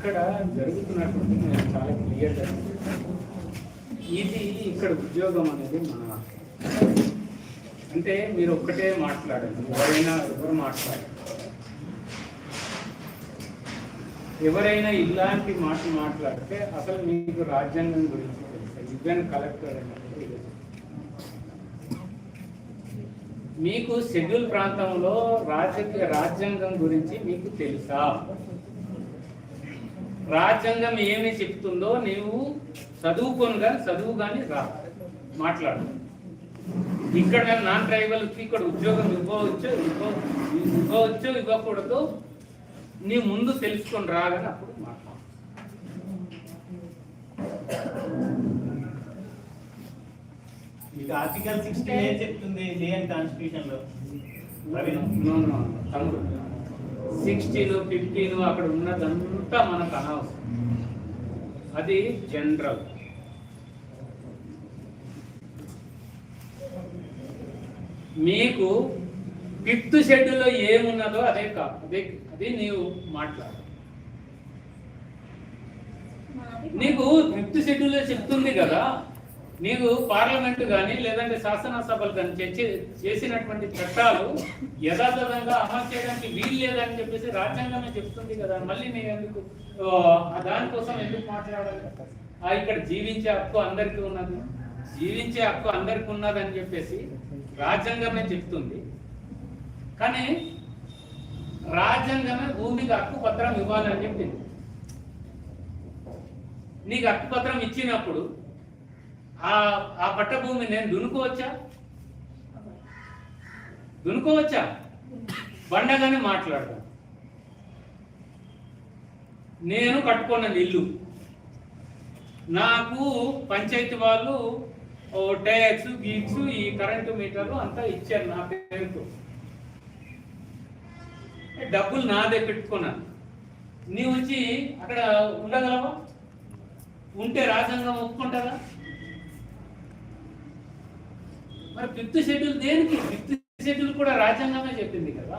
ఇక్కడ జరుగుతున్నటువంటి నేను చాలా క్లియర్గా ఇది ఇక్కడ ఉద్యోగం అనేది మన అంటే మీరు ఒక్కటే మాట్లాడండి ఎవరైనా ఎవరు మాట్లాడారు. ఎవరైనా ఇలాంటి మాట మాట్లాడితే అసలు మీకు రాజ్యాంగం గురించి తెలుసు? ఈవెన్ కలెక్టర్ మీకు షెడ్యూల్ ప్రాంతంలో రాజకీయ రాజ్యాంగం గురించి మీకు తెలుసా? రాజ్యాంగం ఏమి చెప్తుందో నీవు చదువుకొనిగా చదువు కానీ రా మాట్లాడు ఇక్కడ నాన్ ట్రైబల్కి ఇక్కడ ఉద్యోగం ఇవ్వవచ్చు ఇవ్వ ఇవ్వవచ్చు ఇవ్వకూడదు నీ ముందు తెలుసుకొని రాగానే అప్పుడు మాట్లాడు ఆర్టికల్ సిక్స్టీ ఏం చెప్తుంది ఇండియన్ కాన్స్టిట్యూషన్లో తమ్ముడు సిక్స్టీన్ ఫిఫ్టీన్ అక్కడ ఉన్నదంతా మనకు అనవసరం. అది జనరల్. మీకు ఫిఫ్త్ షెడ్యూల్లో ఏమున్నదో అదే కాదు అదే అది నీవు మాట్లాడు. నీకు ఫిఫ్త్ షెడ్యూల్లో చెప్తుంది కదా నీకు పార్లమెంట్ కానీ లేదంటే శాసనసభలు కానీ చర్చ చేసినటువంటి చట్టాలు యథాతథంగా అమలు చేయడానికి వీలు లేదని చెప్పేసి రాజ్యాంగమే చెప్తుంది కదా. మళ్ళీ నేను ఎందుకు దానికోసం ఎందుకు మాట్లాడాలి? ఆ, ఇక్కడ జీవించే హక్కు అందరికీ ఉన్నది. జీవించే హక్కు అందరికీ ఉన్నదని చెప్పేసి రాజ్యాంగమే చెప్తుంది. కానీ రాజ్యాంగమే భూమికి హక్కు పత్రం ఇవ్వాలని చెప్పింది. నీకు హక్కు పత్రం ఇచ్చినప్పుడు ఆ ఆ పట్టభూమి నేను దునుకోవచ్చా? దునుకోవచ్చా? బండగానే మాట్లాడతా. నేను కట్టుకున్న ఇల్లు. నాకు పంచాయతీ వాళ్ళు ఓ ట్యాక్స్ గీక్స్ ఈ కరెంటు మీటర్లు అంతా ఇచ్చారు నా పేరుతో. డబ్బులు నాదే పెట్టుకున్నాను నీ వచ్చి అక్కడ ఉండగలవా? ఉంటే రాజ్యాంగం ఒప్పుకుంటారా? మరి ఫిఫ్త్ షెడ్యూల్ దేనికి? ఫిఫ్త్ షెడ్యూల్ కూడా రాజ్యాంగమే చెప్పింది కదా.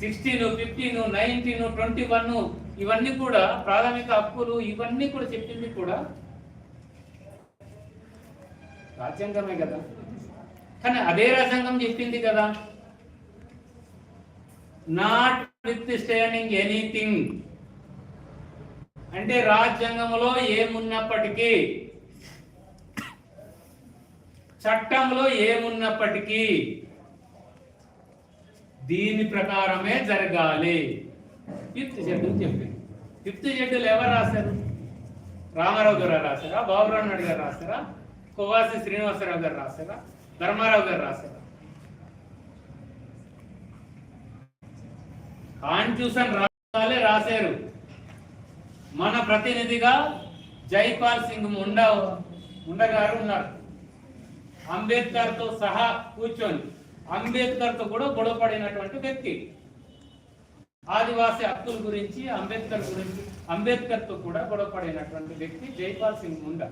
Sixteen fifteen nineteen twenty one ఇవన్నీ కూడా ప్రాథమిక హక్కులు ఇవన్నీ కూడా చెప్పింది కూడా రాజ్యాంగమే కదా. కానీ అదే రాజ్యాంగం చెప్పింది కదా. నాట్ విత్ స్టాండింగ్ ఎనీథింగ్ అంటే రాజ్యాంగంలో ఏమున్నప్పటికీ చట్టంలో ఏమున్నప్పటికీ దీని ప్రకారమే జరగాలి. ఫిఫ్త్ షెడ్యూల్ చెప్పింది. ఫిఫ్త్ షెడ్యూల్ ఎవరు రాశారు? రామారావు గారు రాశారా? బాబురావు నాయుడు గారు రాశారా? కొవాసి శ్రీనివాసరావు గారు రాశారా? ధర్మారావు గారు రాశారా? కాన్స్టిట్యూషన్ రాసాలే రాశారు. మన ప్రతినిధిగా జైపాల్ సింగ్ ముండా ఉండగారు గారు ఉన్నారు. అంబేద్కర్తో సహా కూర్చొని అంబేద్కర్తో కూడా గొడవపడినటువంటి వ్యక్తి. ఆదివాసీ హక్కుల గురించి అంబేద్కర్ గురించి అంబేద్కర్తో కూడా గొడవపడినటువంటి వ్యక్తి జైపాల్ సింగ్ ముండా.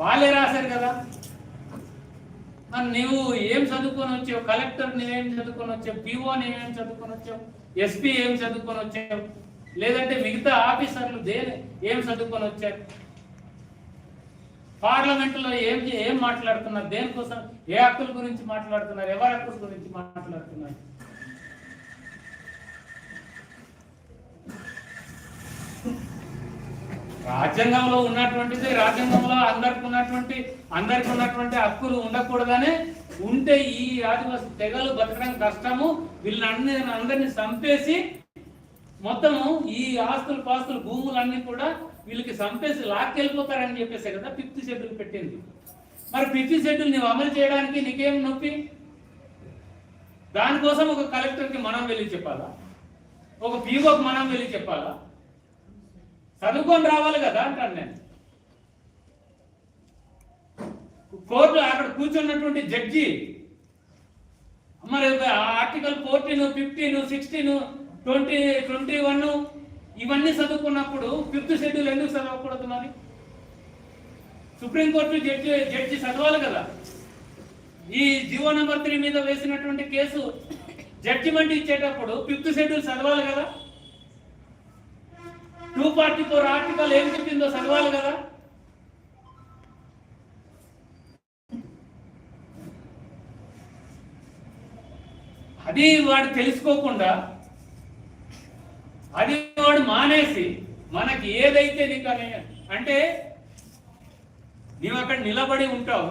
వాళ్ళే రాశారు కదా. మరి నువ్వు ఏం చదువుకొని వచ్చావు? కలెక్టర్ నువ్వేం చదువుకొని వచ్చావు? పిఓ నువ్వేం చదువుకొని వచ్చావు? ఎస్పీ ఏం చదువుకొని వచ్చావు? లేదంటే మిగతా ఆఫీసర్లు దే ఏం చదువుకొని వచ్చారు? పార్లమెంట్లో ఏం ఏం మాట్లాడుతున్నారు? దేనికోసం? ఏ హక్కుల గురించి మాట్లాడుతున్నారు? ఎవరి హక్కుల గురించి మాట్లాడుతున్నారు? రాజ్యాంగంలో ఉన్నటువంటిది రాజ్యాంగంలో అందరికి ఉన్నటువంటి అందరికి ఉన్నటువంటి హక్కులు ఉండకూడదని ఉంటే ఈ ఆదివాసి తెగలు బతకడం కష్టము. వీళ్ళని అందరిని చంపేసి మొత్తము ఈ ఆస్తులు పాస్తులు భూములన్నీ కూడా వీళ్ళకి చంపేసి లాక్కెళ్ళిపోతారని చెప్పేసి కదా ఫిఫ్త్ షెడ్యూల్ పెట్టింది. మరి ఫిఫ్త్ షెడ్యూల్ నువ్వు అమలు చేయడానికి నీకేం నొప్పి? దానికోసం ఒక కలెక్టర్కి మనం వెళ్ళి చెప్పాలా? ఒక పీఓకి మనం వెళ్ళి చెప్పాలా? చదువుకొని రావాలి కదా అంటాను నేను. కోర్టు అక్కడ కూర్చున్నటువంటి జడ్జి మరి article fourteen fifteen sixteen twenty twenty one ఇవన్నీ చదువుకున్నప్పుడు ఫిఫ్త్ షెడ్యూల్ ఎందుకు చదవకూడదు మరి? సుప్రీంకోర్టు జడ్జి జడ్జి చదవాలి కదా. ఈ జీవో నెంబర్ త్రీ మీద వేసినటువంటి కేసు జడ్జిమెంట్ ఇచ్చేటప్పుడు ఫిఫ్త్ షెడ్యూల్ చదవాలి కదా? టూ ఫార్టీ ఫోర్ ఆర్టికల్ ఏం చెప్పిందో చదవాలి కదా? అది వాడు తెలుసుకోకుండా అది వాడు మానేసి మనకి ఏదైతే నీకు అనే- అంటే నీవు అక్కడ నిలబడి ఉంటావు.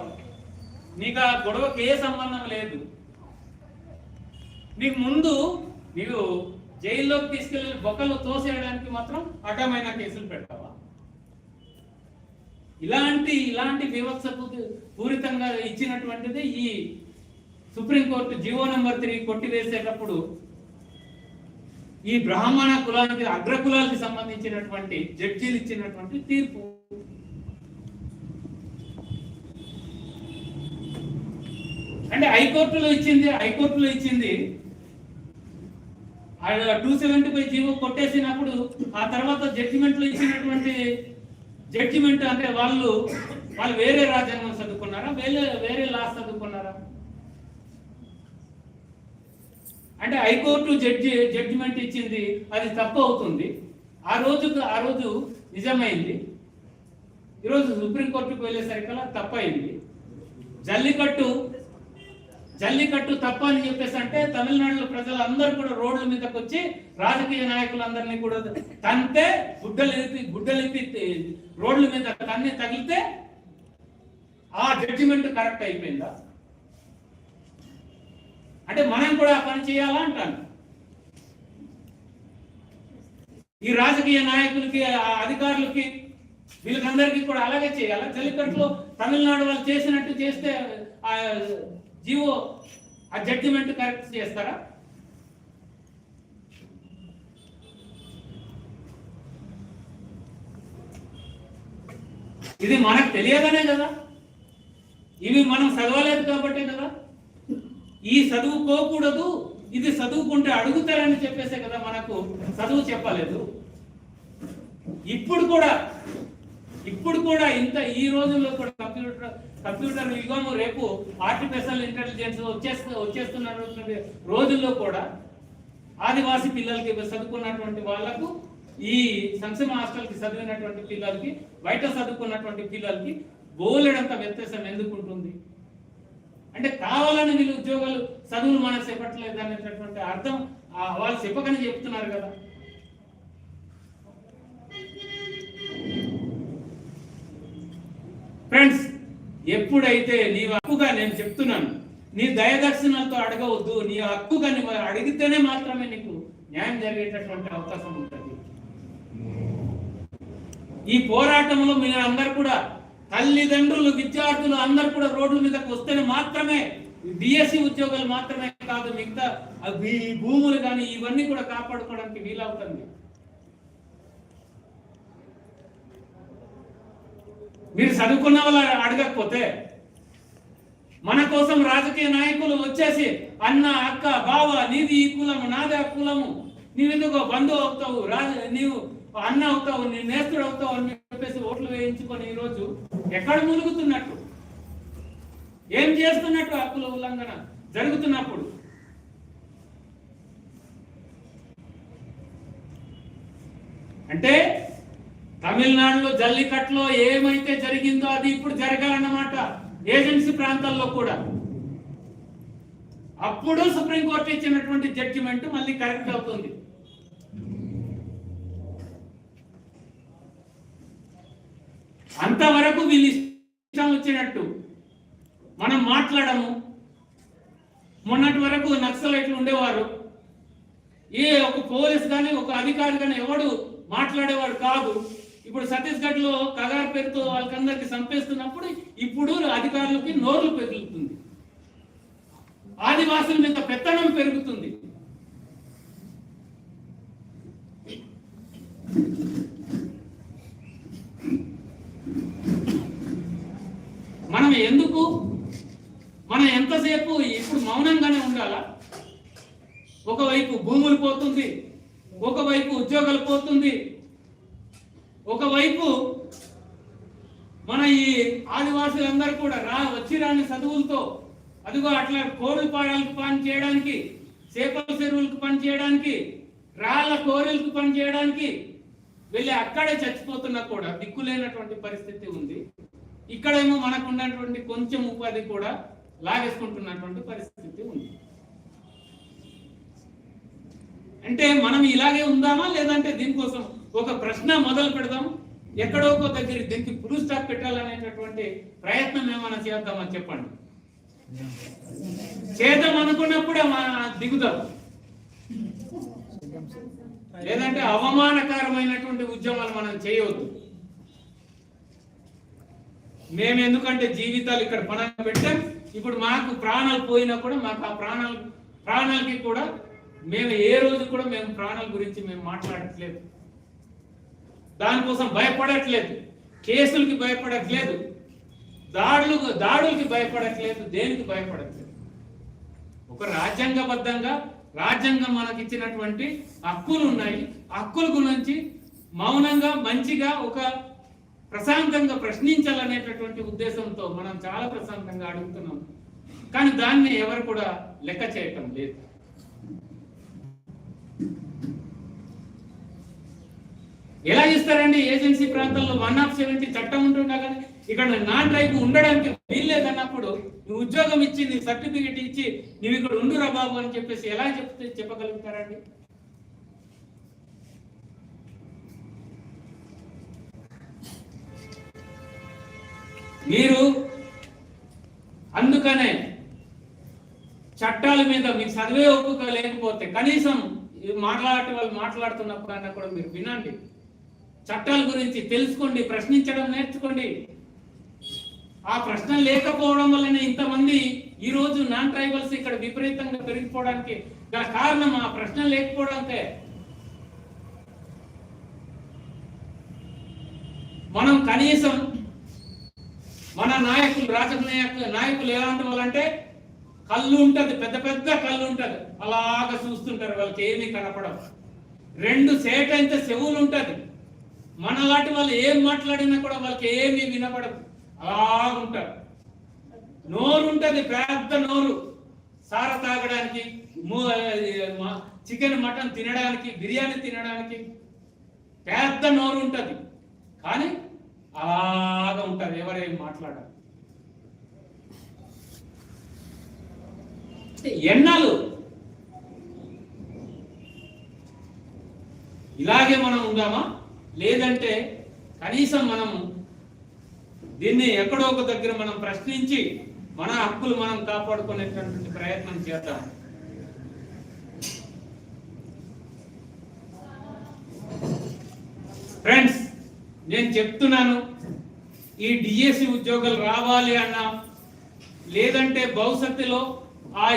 నీకు ఆ గొడవకి ఏ సంబంధం లేదు. నీకు ముందు నీవు జైల్లోకి తీసుకెళ్ళి బొక్కలు తోసేయడానికి మాత్రం అడ్డమైన కేసులు పెడతావా? ఇలాంటి ఇలాంటి వివక్ష పూరితంగా ఇచ్చినటువంటిది ఈ supreme court GO number three కొట్టివేసేటప్పుడు ఈ బ్రాహ్మణ కులానికి అగ్ర కులానికి సంబంధించినటువంటి జడ్జీలు ఇచ్చినటువంటి తీర్పు. అంటే హైకోర్టులో ఇచ్చింది హైకోర్టులో ఇచ్చింది. టూ సెవెంటీ ఫైవ్ జీవో కొట్టేసినప్పుడు ఆ తర్వాత జడ్జిమెంట్లో ఇచ్చినటువంటి జడ్జిమెంట్ అంటే వాళ్ళు వాళ్ళు వేరే రాజ్యాంగం చదువుకున్నారా? వేరే వేరే లాస్ చదువుకున్నారా? అంటే హైకోర్టు జడ్జి జడ్జిమెంట్ ఇచ్చింది అది తప్పు అవుతుంది. ఆ రోజు ఆ రోజు నిజమైంది. ఈరోజు సుప్రీంకోర్టుకు వెళ్ళేసరికల్లా తప్పైంది. జల్లికట్టు జల్లికట్టు తప్ప అని చెప్పేసి అంటే తమిళనాడులో ప్రజలందరూ కూడా రోడ్ల మీదకి వచ్చి రాజకీయ నాయకులందరినీ కూడా తంతే గుడ్డలు గుడ్డలిపి రోడ్ల మీద తన్ని తగిలితే ఆ జడ్జిమెంట్ కరెక్ట్ అయిపోయిందా? అంటే మనం కూడా ఆ పని చేయాలా అంటాను. ఈ రాజకీయ నాయకులకి ఆ అధికారులకి వీళ్ళకందరికీ కూడా అలాగే చేయాలా? జల్లికట్టులో తమిళనాడు వాళ్ళు చేసినట్టు చేస్తే ఆ జీవో ఆ జడ్జిమెంట్ కరెక్ట్ చేస్తారా? ఇది మనకు తెలియదనే కదా. ఇవి మనం చదవలేదు కాబట్టే కదా. ఈ చదువుకోకూడదు ఇది చదువుకుంటే అడుగుతారని చెప్పేసే కదా మనకు చదువు చెప్పలేదు. ఇప్పుడు కూడా ఇప్పుడు కూడా ఇంత ఈ రోజుల్లో కూడా కంప్యూటర్ కంప్యూటర్ యుగము రేపు ఆర్టిఫిషియల్ ఇంటెలిజెన్స్ వచ్చేస్తూ వచ్చేస్తున్నటువంటి రోజుల్లో కూడా ఆదివాసి పిల్లలకి చదువుకున్నటువంటి వాళ్ళకు ఈ సంక్షేమ హాస్టల్కి చదివినటువంటి పిల్లలకి బయట చదువుకున్నటువంటి పిల్లలకి బోలెడంత వ్యత్యాసం ఎందుకు ఉంటుంది? అంటే కావాలని వీళ్ళు ఉద్యోగాలు చదువులు మనకు చెప్పట్లేదు అనేటటువంటి అర్థం ఆ వాళ్ళు చెప్పకని చెప్తున్నారు కదా. ఫ్రెండ్స్ ఎప్పుడైతే నీ హక్కుగా నేను చెప్తున్నాను నీ దయదర్శనాలతో అడగవద్దు నీ హక్కుగా నువ్వు అడిగితేనే మాత్రమే నీకు న్యాయం జరిగేటటువంటి అవకాశం ఉంటుంది. ఈ పోరాటంలో మీరు అందరు కూడా తల్లిదండ్రులు విద్యార్థులు అందరు కూడా రోడ్ల మీదకి వస్తేనే మాత్రమే డిఎస్సి ఉద్యోగాలు మాత్రమే కాదు మిగతా ఈ భూములు కానీ ఇవన్నీ కూడా కాపాడుకోవడానికి వీలవుతుంది. మీరు చదువుకున్న వాళ్ళు అడగకపోతే మన కోసం రాజకీయ నాయకులు వచ్చేసి అన్న అక్క బావ నీది ఈ కులము నాదే ఆ కులము నీవెందుకో బంధువు అవుతావు రాజు నీవు అన్న అవుతావు నేను నేస్తుడు అవుతావు అని చెప్పేసి ఓట్లు వేయించుకొని ఈరోజు ఎక్కడ మునుగుతున్నట్టు? ఏం చేస్తున్నట్టు హక్కుల ఉల్లంఘన జరుగుతున్నప్పుడు? అంటే తమిళనాడులో జల్లికట్లో ఏమైతే జరిగిందో అది ఇప్పుడు జరగాలన్నమాట ఏజెన్సీ ప్రాంతాల్లో కూడా. అప్పుడు సుప్రీంకోర్టు ఇచ్చినటువంటి జడ్జిమెంట్ మళ్ళీ కరెక్ట్ అవుతుంది. అంతవరకు వీళ్ళు ఇష్టం వచ్చినట్టు మనం మాట్లాడము. మొన్నటి వరకు నక్సలైట్లు ఉండేవారు. ఏ ఒక పోలీస్ కానీ ఒక అధికారి కానీ ఎవడు మాట్లాడేవాడు కాదు. ఇప్పుడు ఛత్తీస్గఢ్లో కగారు పేరుతో వాళ్ళకందరికి చంపేస్తున్నప్పుడు ఇప్పుడు అధికారులకి నోర్లు పెరుగుతుంది. ఆదివాసుల మీద పెత్తనం పెరుగుతుంది. మనం ఎందుకు? మనం ఎంతసేపు ఇప్పుడు మౌనంగానే ఉండాలా? ఒకవైపు భూములు పోతుంది ఒకవైపు ఉద్యోగాలు పోతుంది ఒకవైపు మన ఈ ఆదివాసులందరూ కూడా రా వచ్చి రాని చదువులతో అదిగో అట్లా కోడి పాడాలకు పని చేయడానికి చేపల చెరువులకు పని చేయడానికి రాళ్ళ కోరెలకు పని చేయడానికి వెళ్ళి అక్కడే చచ్చిపోతున్నా కూడా దిక్కులేనటువంటి పరిస్థితి ఉంది. ఇక్కడేమో మనకు ఉన్నటువంటి కొంచెం ఉపాధి కూడా లాగేసుకుంటున్నటువంటి పరిస్థితి ఉంది. అంటే మనం ఇలాగే ఉందామా లేదంటే దీనికోసం ఒక ప్రశ్న మొదలు పెడదాం? ఎక్కడో ఒక దగ్గర దీనికి పులు స్టాప్ పెట్టాలనేటటువంటి ప్రయత్నం ఏమైనా చేద్దామా చెప్పండి? చేద్దాం అనుకున్నప్పుడే దిగుదాం. లేదంటే అవమానకరమైనటువంటి ఉద్యమాలు మనం చేయవద్దు. మేము ఎందుకంటే జీవితాలు ఇక్కడ పణంగా పెట్టాం. ఇప్పుడు మాకు ప్రాణాలు పోయినా కూడా మాకు ఆ ప్రాణాలు ప్రాణాలకి కూడా మేము ఏ రోజు కూడా మేము ప్రాణాల గురించి మేము మాట్లాడట్లేదు. దానికోసం భయపడట్లేదు. కేసులకి భయపడట్లేదు. దాడులు దాడులకి భయపడట్లేదు. దేనికి భయపడట్లేదు? ఒక రాజ్యాంగబద్ధంగా రాజ్యాంగం మనకి ఇచ్చినటువంటి హక్కులు ఉన్నాయి హక్కుల గురించి మౌనంగా మంచిగా ఒక ప్రశాంతంగా ప్రశ్నించాలనేటటువంటి ఉద్దేశంతో మనం చాలా ప్రశాంతంగా అడుగుతున్నాం. కానీ దాన్ని ఎవరు కూడా లెక్క చేయటం లేదు. ఎలా ఇస్తారండి ఏజెన్సీ ప్రాంతాల్లో వన్ ఆఫ్ సెవెంటీ చట్టం ఉంటుండగా కానీ ఇక్కడ నాన్ ట్రైబ్ ఉండడానికి వీల్లేదన్నప్పుడు నువ్వు ఉద్యోగం ఇచ్చి నీ సర్టిఫికేట్ ఇచ్చి నువ్వు ఇక్కడ ఉండురా బాబు అని చెప్పేసి ఎలా చెప్తే చెప్పగలుగుతారండి? మీరు అందుకనే చట్టాల మీద మీకు చదివే ఒప్పుక లేకపోతే కనీసం మాట్లాడే వాళ్ళు మాట్లాడుతున్నప్పుడు అన్న కూడా మీరు వినండి. చట్టాల గురించి తెలుసుకోండి ప్రశ్నించడం నేర్చుకోండి. ఆ ప్రశ్న లేకపోవడం వల్లనే ఇంతమంది ఈ రోజు నాన్ ట్రైబల్స్ ఇక్కడ విపరీతంగా పెరిగిపోవడానికి గల కారణం ఆ ప్రశ్న లేకపోవడంతే మనం కనీసం మన నాయకులు రాజకీయ నాయకులు ఎలాంటి వాళ్ళంటే కళ్ళు ఉంటుంది పెద్ద పెద్ద కళ్ళు ఉంటుంది. అలాగా చూస్తుంటారు వాళ్ళకి ఏమీ కనపడవు. రెండు సేట్ అయితే చెవులు మన మనలాంటి వాళ్ళు ఏం మాట్లాడినా కూడా వాళ్ళకి ఏమీ వినపడదు అలా ఉంటారు. నోరు ఉంటుంది పెద్ద నోరు. సార తాగడానికి చికెన్ మటన్ తినడానికి బిర్యానీ తినడానికి పెద్ద నోరు ఉంటుంది. కానీ అలాగ ఉంటారు ఎవరేం మాట్లాడారు. ఎన్నాళ్ళు? ఇలాగే మనం ఉందామా? లేదంటే కనీసం మనం దీన్ని ఎక్కడో ఒక దగ్గర మనం ప్రశ్నించి మన హక్కులు మనం కాపాడుకునేటటువంటి ప్రయత్నం చేద్దాం. ఫ్రెండ్స్ నేను చెప్తున్నాను ఈ డిఎస్సి ఉద్యోగాలు రావాలి అన్నా లేదంటే భవిష్యత్తులో ఆ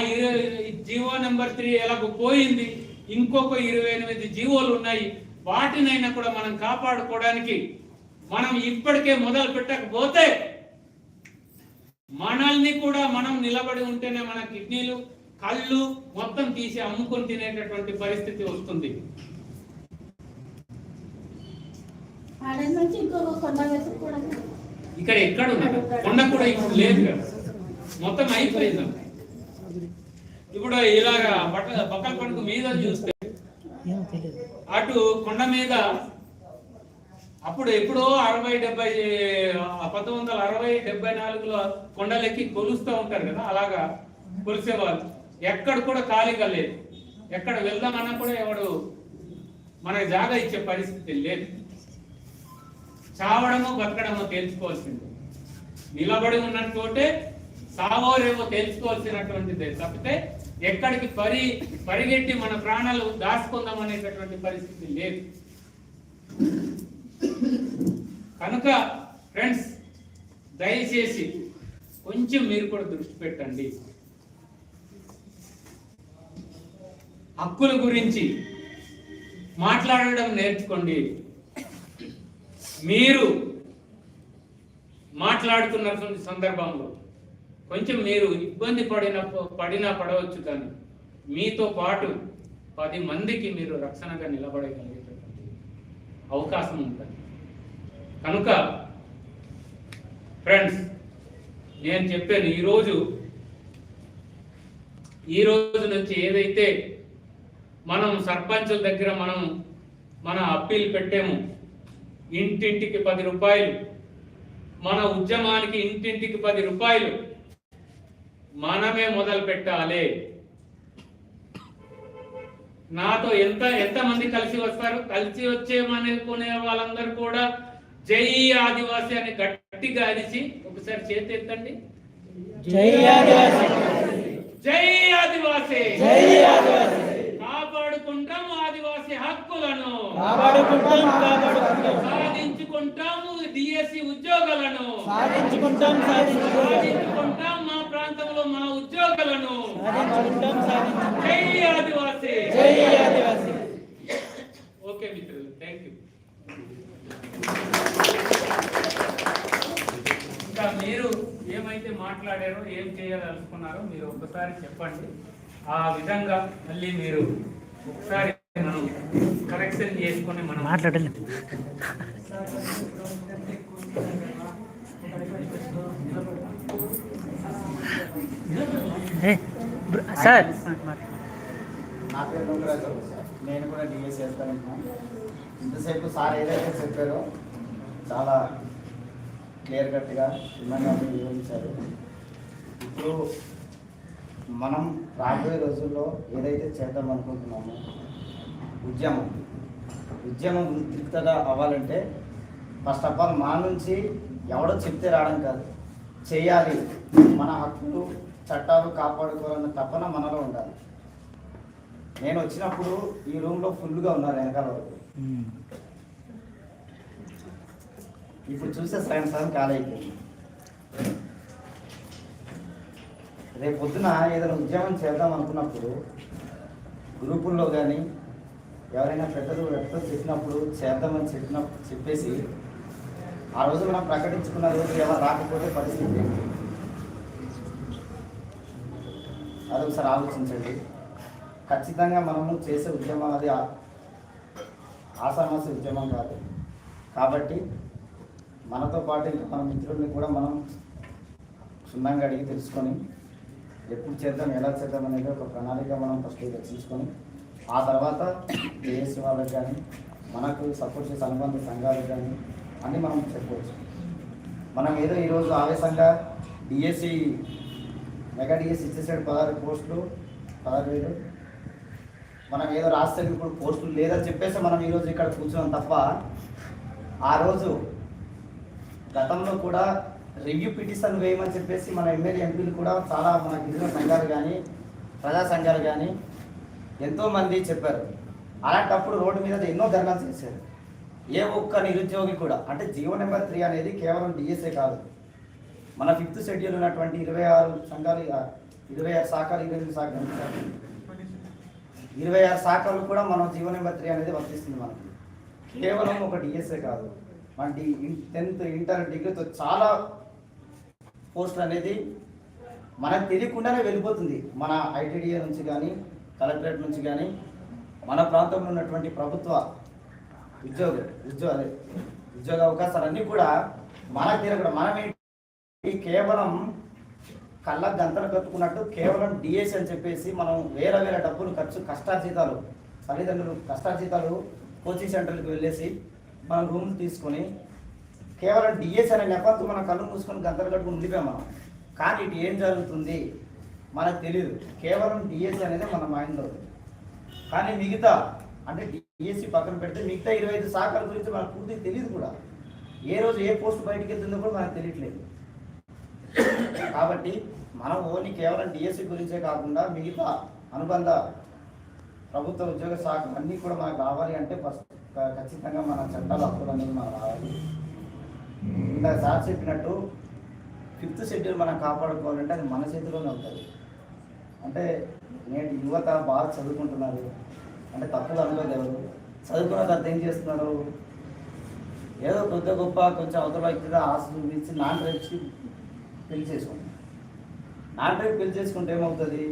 జీవో నెంబర్ త్రీ ఎలాగో పోయింది ఇంకొక ఇరవై ఎనిమిది జీవోలు ఉన్నాయి వాటినైనా కూడా మనం కాపాడుకోవడానికి మనం ఇప్పటికే మొదలు పెట్టకపోతే మనల్ని కూడా మనం నిలబడి ఉంటేనే మన కిడ్నీలు కళ్ళు మొత్తం తీసి అమ్ముకొని తినేటటువంటి పరిస్థితి వస్తుంది ఆడ నుంచి ఇంకొక కొండ వెతుక్కోవడం ఇక్కడ ఎక్కడ ఉన్నారు కొండ కూడా ఇప్పుడు లేదు కదా. మొత్తం అయిపోయింది ఇప్పుడు ఇలాగా బట్ట పక్కల పండుగ మీద చూస్తే అటు కొండ మీద అప్పుడు ఎప్పుడో అరవై డెబ్బై పంతొమ్మిది వందల అరవై డెబ్బై నాలుగులో కొండలెక్కి కొలుస్తూ ఉంటారు కదా అలాగా కొలిసేవాళ్ళు. ఎక్కడ కూడా ఖాళీగా లేదు. ఎక్కడ వెళ్దామన్నా కూడా ఎవడు మనకి జాగా ఇచ్చే పరిస్థితి లేదు. చావడము బతకడము తెలుసుకోవాల్సింది నిలబడి ఉన్న చోటే సావో రేవో తేల్చుకోవాల్సినటువంటిదే తప్పితే ఎక్కడికి పరి పరిగెట్టి మన ప్రాణాలు దాచుకుందాం అనేటటువంటి పరిస్థితి లేదు. కనుక ఫ్రెండ్స్ దయచేసి కొంచెం మీరు కూడా దృష్టి పెట్టండి. హక్కుల గురించి మాట్లాడడం నేర్చుకోండి. మీరు మాట్లాడుతున్నటువంటి సందర్భంలో కొంచెం మీరు ఇబ్బంది పడిన పడినా పడవచ్చు కానీ మీతో పాటు పది మందికి మీరు రక్షణగా నిలబడగలిగేటటువంటి అవకాశం ఉంటుంది. కనుక ఫ్రెండ్స్ నేను చెప్పాను ఈరోజు ఈ రోజు నుంచి ఏదైతే మనం సర్పంచుల దగ్గర మనం మన అప్పీల్ పెట్టాము ఇంటింటికి పది రూపాయలు. మన ఉద్యమానికి ఇంటింటికి పది రూపాయలు. మనమే మొదలు పెట్టాలి. నాతో ఎంత ఎంత మంది కలిసి వస్తారు? కలిసి వచ్చేమనుకునే వాళ్ళందరూ కూడా జై ఆదివాసి అని గట్టిగా అరిచి ఒకసారి చేతి ఎత్తండి జై ఆదివాసి. జై ఆదివాసి. జై ఆదివాసి. కాపాడుకుంటాం ఆదివాసి హక్కులను. కాపాడుకుంటాం కాపాడుకుంటాం సాధించుకుంటాము డిఎస్సి ఉద్యోగాలను. సాధించుకుంటాం సాధించుకుంటాం మా ప్రాంతంలో మా ఉద్యోగాలను. సాధించుకుంటాం సాధించుకుంటాం జై ఆదివాసి. జై ఆదివాసి. ఓకే మిత్రులు థ్యాంక్ యూ ఇంకా మీరు ఏమైతే మాట్లాడారో ఏం చేయాలనుకున్నారో మీరు ఒకసారి చెప్పండి. ఆ విధంగా మళ్ళీ మీరు ఒకసారి మనం కరెక్షన్ చేసుకొని మనం మాట్లాడండి. సార్. నా పేరు డొంగరాజు నేను కూడా డిఎస్ చేస్తానంటున్నాను ఇంతసేపు సార్ ఏదైతే చెప్పారో చాలా క్లియర్ కట్గా క్షుణ్ణంగా వివరించారు. ఇప్పుడు మనం రాబోయే రోజుల్లో ఏదైతే చేద్దాం అనుకుంటున్నామో ఉద్యమం. ఉద్యమం ఉద్రిక్తగా అవ్వాలంటే ఫస్ట్ ఆఫ్ ఆల్ మా నుంచి ఎవడో చెప్తే రావడం కాదు. చేయాలి. మన హక్కులు చట్టాలు కాపాడుకోవాలన్న తపన మనలో ఉండాలి. నేను వచ్చినప్పుడు ఈ రూమ్లో ఫుల్గా ఉన్నారు వెనకాల వరకు ఇప్పుడు చూస్తే ఖాళీ అయిపోయింది. రేపు పొద్దున ఏదైనా ఉద్యమం చేద్దాం అనుకున్నప్పుడు గ్రూపుల్లో కానీ ఎవరైనా పెద్దలు పెద్దలు చెప్పినప్పుడు చేద్దామని చెప్పిన చెప్పేసి ఆ రోజు మనం ప్రకటించుకున్న రోజు ఎవరు రాకపోతే పరిస్థితి అది అదొకసారి ఆలోచించండి. ఖచ్చితంగా మనము చేసే ఉద్యమం అది ఆ- ఆసామాసి ఉద్యమం కాదు. కాబట్టి మనతో పాటు ఇంకా మన మిత్రుల్ని కూడా మనం క్షుణ్ణంగా అడిగి తెలుసుకొని ఎప్పుడు చేద్దాం ఎలా చేద్దాం అనేది ఒక ప్రణాళిక మనం ఫస్ట్ రచించుకొని ఆ తర్వాత ఏఎస్సీ వాళ్ళకి కానీ మనకు సపోర్ట్ చేసే అనుబంధ సంఘాలకు కానీ అని మనం చెప్పవచ్చు. మనం ఏదో ఈరోజు ఆవేశంగా డిఎస్సి మెగా డిఎస్సి ఇచ్చేసాడు పదహారు పోస్టులు పదహారు వేలు. మనం ఏదో రాస్తే ఇప్పుడు పోస్టులు లేదని చెప్పేసి మనం ఈరోజు ఇక్కడ కూర్చున్నాం తప్ప ఆ రోజు గతంలో కూడా రివ్యూ పిటిషన్ వేయమని చెప్పేసి మన ఎమ్మెల్యే ఎంపీలు కూడా చాలా మన గిరిజన సంఘాలు కానీ ప్రజా సంఘాలు కానీ ఎంతోమంది చెప్పారు. అలాంటప్పుడు రోడ్డు మీద ఎన్నో ధర్నాలు చేశారు. ఏ ఒక్క నిరుద్యోగి కూడా అంటే జీవో నెంబర్ త్రీ అనేది కేవలం డిఎస్ఏ కాదు. మన ఫిఫ్త్ షెడ్యూల్ ఉన్నటువంటి ఇరవై ఆరు సంఘాలు ఇరవై ఆరు శాఖలు ఇరవై ఎనిమిది శాఖలు ఇరవై ఆరు శాఖలు కూడా మనం జీవో నెంబర్ త్రీ అనేది వర్తిస్తుంది మనకి. కేవలం ఒక డిఎస్ఏ కాదు. మన డి టెన్త్ ఇంటర్ డిగ్రీతో చాలా పోస్టులు అనేది మనకు తెలియకుండానే వెళ్ళిపోతుంది. మన ఐటీడీఏ నుంచి కానీ కలెక్టరేట్ నుంచి కానీ మన ప్రాంతంలో ఉన్నటువంటి ప్రభుత్వ ఉద్యోగ ఉద్యోగ ఉద్యోగ అవకాశాలన్నీ కూడా మనకు తిరగడం మనమే కేవలం కళ్ళ గంతలు కట్టుకున్నట్టు కేవలం డిఎస్ అని చెప్పేసి మనం వేల వేల డబ్బులు ఖర్చు కష్టార్జితాలు తల్లిదండ్రులు కష్టార్జితాలు కోచింగ్ సెంటర్లకు వెళ్ళేసి మనం రూమ్లు తీసుకొని కేవలం డిఎస్ అనే నెపంతో కళ్ళు మూసుకొని గంతలు కట్టుకుని ఉండిపోయాం మనం. కానీ ఇటు ఏం జరుగుతుంది? మనకు తెలియదు కేవలం డిఎస్ అనేది మన మైండ్లో కానీ మిగతా అంటే డిఎస్సి పక్కన పెడితే మిగతా ఇరవై ఐదు శాఖల గురించి మనకు పూర్తిగా తెలియదు కూడా. ఏ రోజు ఏ పోస్ట్ బయటికి వెళ్తుందో కూడా మనకు తెలియట్లేదు. కాబట్టి మనం ఓన్లీ కేవలం డిఎస్సి గురించే కాకుండా మిగతా అనుబంధ ప్రభుత్వ ఉద్యోగ శాఖ అన్నీ కూడా మనకు రావాలి అంటే ఫస్ట్ ఖచ్చితంగా మన చట్టాల హక్కులు అనేది మనం రావాలి. ఇందాక సార్ చెప్పినట్టు ఫిఫ్త్ షెడ్యూల్ మనం కాపాడుకోవాలంటే అది మన చేతిలోనే ఉంటుంది. అంటే నేటి యువత బాగా చదువుకుంటున్నారు. అంటే తప్పులు అనుకోదు చదువుకున్న తర్వాత ఏం చేస్తున్నారు? ఏదో కొద్ది గొప్ప కొంచెం అవతల వ్యక్తిగా ఆశ చూపించి నాన్ రేప్స్కి పెళ్ళి చేసుకోండి నాన్ రేప్ పెళ్ళి చేసుకుంటే ఏమవుతుంది?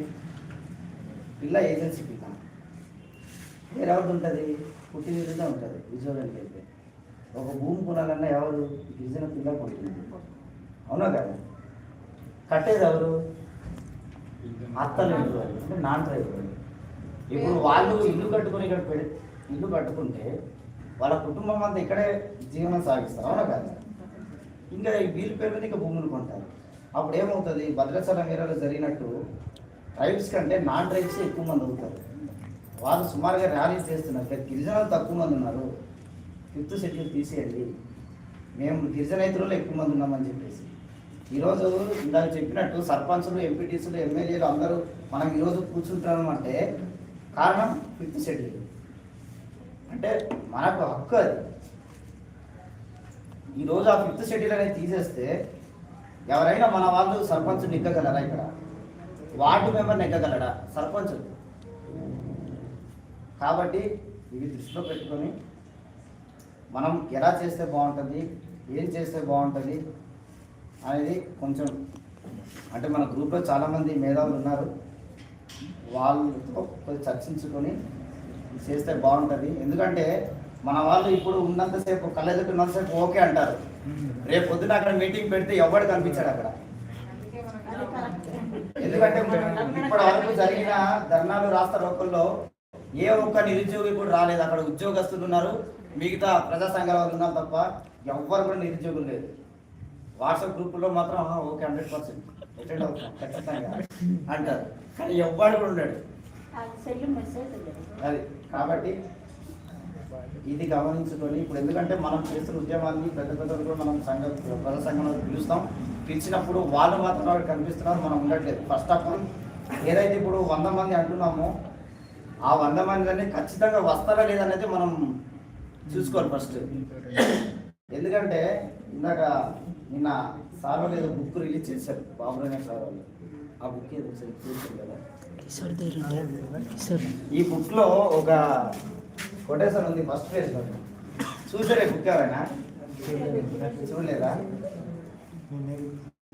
పిల్ల ఏజెన్సీ పిల్ల. వేరెవరిది ఉంటుంది? పుట్టిన ఉంటుంది. ఉద్యోగానికి వెళ్తే. ఒక భూమి కొనాలన్నా ఎవరు? గిరిజన పిల్ల కొడుతుంది అవునా కదా? కట్టేది ఎవరు? అత్తలేడు అంటే నాన్ డ్రైవర్. ఇప్పుడు వాళ్ళు ఇల్లు కట్టుకొని ఇక్కడ పెడి ఇల్లు కట్టుకుంటే వాళ్ళ కుటుంబం అంతా ఇక్కడే జీవనం సాగిస్తారు. అవునా కదా? ఇంకా వీళ్ళు వీళ్ళ పేరు మీద ఇంకా భూములు కొంటారు. అప్పుడు ఏమవుతుంది? భద్రాచలం ఏరియాలో జరిగినట్టు ట్రైబ్స్ కంటే నాన్ ట్రైబ్స్ ఎక్కువ మంది అవుతారు. వాళ్ళు సుమారుగా ర్యాలీస్ చేస్తున్నారు. గిరిజనాలు తక్కువ మంది ఉన్నారు. ఫిఫ్త్ షెడ్యూల్ తీసేయండి. మేము గిరిజనేతరులు ఎక్కువ మంది ఉన్నామని చెప్పేసి. ఈరోజు ఇందాక చెప్పినట్టు సర్పంచులు ఎంపీటీసీలు ఎమ్మెల్యేలు అందరూ మనం ఈరోజు కూర్చుంటున్నాం అంటే కారణం ఫిఫ్త్ షెడ్యూల్ అంటే మనకు హక్కు అది. ఈరోజు ఆ ఫిఫ్త్ షెడ్యూల్ అనేది తీసేస్తే ఎవరైనా మన వాళ్ళు సర్పంచ్ నెగ్గగలరా ఇక్కడ? వార్డు మెంబర్ నెగ్గగలరా సర్పంచ్ కాబట్టి ఇవి దృష్టిలో పెట్టుకొని మనం ఎలా చేస్తే బాగుంటుంది ఏం చేస్తే బాగుంటుంది అనేది కొంచెం అంటే మన గ్రూప్లో చాలామంది మేధావులు ఉన్నారు. వాళ్ళతో కొంచెం చర్చించుకొని చేస్తే బాగుంటుంది. ఎందుకంటే మన వాళ్ళు ఇప్పుడు ఉన్నంతసేపు కళ్ళెదుకు ఉన్నంతసేపు ఓకే అంటారు. రేపు పొద్దున అక్కడ మీటింగ్ పెడితే ఎవడు కనిపించాడు అక్కడ. ఎందుకంటే ఇప్పటి వరకు జరిగిన ధర్నాలు రాష్ట్ర రోకల్లో ఏ ఒక్క నిరుద్యోగి కూడా రాలేదు. అక్కడ ఉద్యోగస్తులు ఉన్నారు. మిగతా ప్రజా సంఘాల వాళ్ళు ఉన్నారు తప్ప ఎవ్వరు కూడా నిరుద్యోగులు లేదు. వాట్సాప్ గ్రూపుల్లో మాత్రం "ఆహా, ఓకే హండ్రెడ్ పర్సెంట్. అటెండ్ అవుతాం ఖచ్చితంగా. అంటారు. కానీ ఎవ్వడు కూడా ఉన్నాడు అది కాబట్టి ఇది గమనించుకొని ఇప్పుడు ఎందుకంటే మనం చేస్తున్న ఉద్యమాన్ని పెద్ద పెద్దలు కూడా మనం సంఘ ప్రజా సంఘంలో పిలుస్తాం. పిలిచినప్పుడు వాళ్ళు మాత్రం అక్కడ కనిపిస్తున్నారు మనం ఉండట్లేదు. ఫస్ట్ ఆఫ్ ఆల్ ఏదైతే ఇప్పుడు వంద మంది అంటున్నామో ఆ వంద మంది ఖచ్చితంగా వస్తారా లేదనేది మనం చూసుకోవాలి ఫస్ట్. ఎందుకంటే ఇందాక నిన్న సార్ వాళ్ళు ఏదో బుక్ రిలీజ్ చేశారు బాబురానే సార్ వాళ్ళు. ఆ బుక్ ఏదో ఒకసారి చూసారు కదా. ఈ బుక్లో ఒక కొటేషన్ ఉంది ఫస్ట్ పేజ్లో. చూసారే బుక్ ఎవరైనా? చూడలేదా?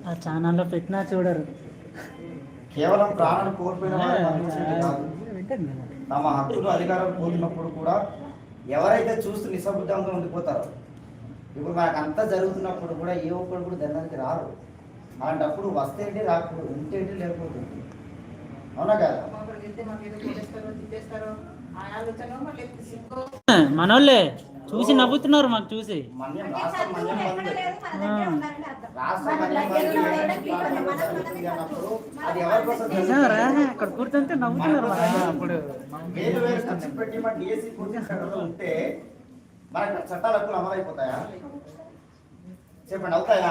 ఆ ఛానల్లో పెట్టినా చూడరు. కేవలం ప్రాణాలు కోల్పోయిన తమ హక్కులు అధికారం కోల్పోయినప్పుడు కూడా ఎవరైతే చూస్తూ నిశ్శబ్దంగా ఉండిపోతారో ఇప్పుడు మనకు అంతా జరుగుతున్నప్పుడు కూడా ఏ ఒక్కరు కూడా దండానికి రారు. అలాంటప్పుడు వస్తే ఏంటి రాకపోతే ఉంటే ఏంటి? లేకపోతే? అవునా కదా? మనోళ్ళే చూసి నవ్వుతున్నారు మాకు చూసి? అక్కడ కూర్చుంటే నవ్వుతున్నారు మనకు చట్టాల హక్కులు అమలైపోతాయా? చెప్పండి అవుతాయా?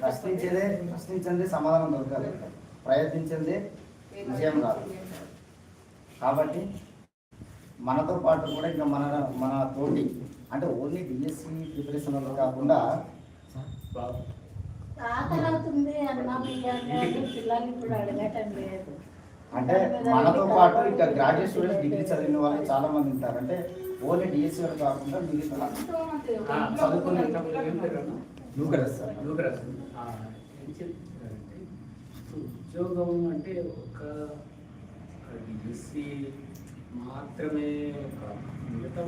ప్రశ్నించేదే ప్రశ్నించండి సమాధానం దొరకాలి. ప్రయత్నించింది విజయం రాదు. కాబట్టి మనతో పాటు కూడా ఇంకా మన మన తోటి అంటే ఓన్లీ డిఎస్సి ప్రిపరేషన్ వాళ్ళు కాకుండా అంటే మనతో పాటు ఇంకా గ్రాడ్యుయేట్ స్టూడెంట్స్ డిగ్రీ చదివిన వాళ్ళు చాలా మంది ఉంటారు. అంటే ఓన్లీ డిఎస్సి వాళ్ళు కాకుండా మిగతా ఆ, చదువుకునే ఉద్యోగం అంటే ఒక డిఎస్సి మాత్రమే కాదు. మిగతా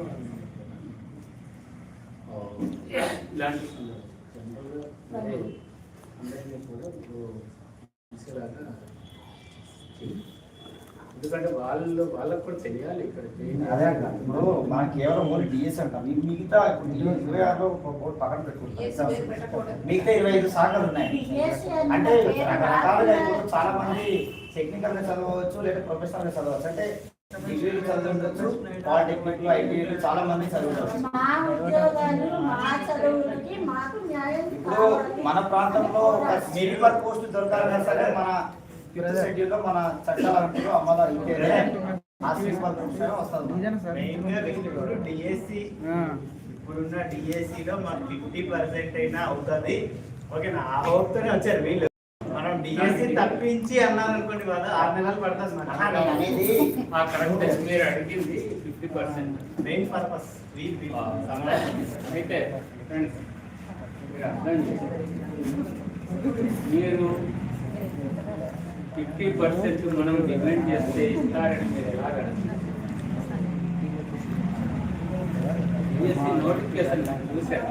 ఇలాంటి. జనరల్గా అందరినీ కూడా ఇప్పుడు తీసేలాగా. ఎందుకంటే వాళ్ళు వాళ్ళకు కూడా తెలియాలి ఇక్కడ అదే అంట ఇప్పుడు మన కేవలం ఓన్లీ డిఎస్ అంటాం మిగతా ఇప్పుడు ఇరవై ఇరవై ఆరులో ఒక కోటి పక్కన పెట్టుకుంటాం మిగతా ఇరవై ఐదు శాఖలు ఉన్నాయి అంటే రకరకాలుగా చాలా మంది టెక్నికల్గా చదవచ్చు లేదా ప్రొఫెషనల్గా చదవచ్చు అంటే డిగ్రీలు చదువుండొచ్చు పాలిటెక్నిక్ ఐటీఐలు చాలా మంది చదువుతారు మా ఉద్యోగాలు మా చదువులకి మాకు న్యాయం ఇప్పుడు మన ప్రాంతంలో ఒక మెడికల్ పోస్ట్ దొరకాలన్నా సరే మన షెడ్యూల్లో మన చట్టాల గా ఇప్పుడు డిఎస్సి ఇప్పుడున్న డిఎస్సి లో మాకు ఫిఫ్టీ పర్సెంట్ అయినా అవుతుంది. ఓకేనా? ఆ హోప్ తోనే వచ్చారు వీళ్ళు. మనం డిఎస్సి తప్పించి అన్నారు అనుకోండి వాళ్ళు ఆరు నెలలు పడుతుంది కరెక్ట్ మీరు అడిగింది ఫిఫ్టీ పర్సెంట్. మెయిన్ పర్పస్ అయితే ఫ్రెండ్స్ మీరు అర్థం చేసుకోండి. మీరు ఫిఫ్టీ పర్సెంట్ మనం డిమాండ్ చేస్తే ఇస్తారని మీరు ఎలా బిఎస్సి నోటిఫికేషన్ చూసారా?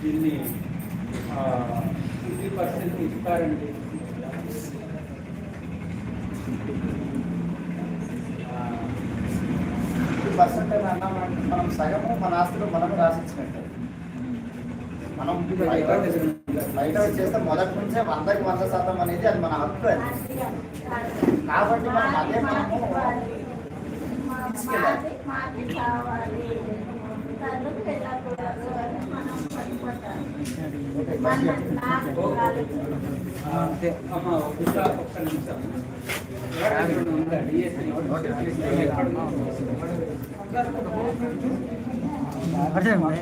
దీన్ని ఫిఫ్టీ పర్సెంట్ ఇస్తారండి? ఫిఫ్టీ పర్సెంట్ అని అన్నామంటే మనం సగము మన ఆస్తిలో మనమే రాసిచ్చినట్టు. మనం బయట చేస్తే మొదటి నుంచే వందకి వంద శాతం అనేది అది మన హక్కు అది. కాబట్టి మనం అదే మనము తీసుకెళ్ళాలి. మాది కావాలి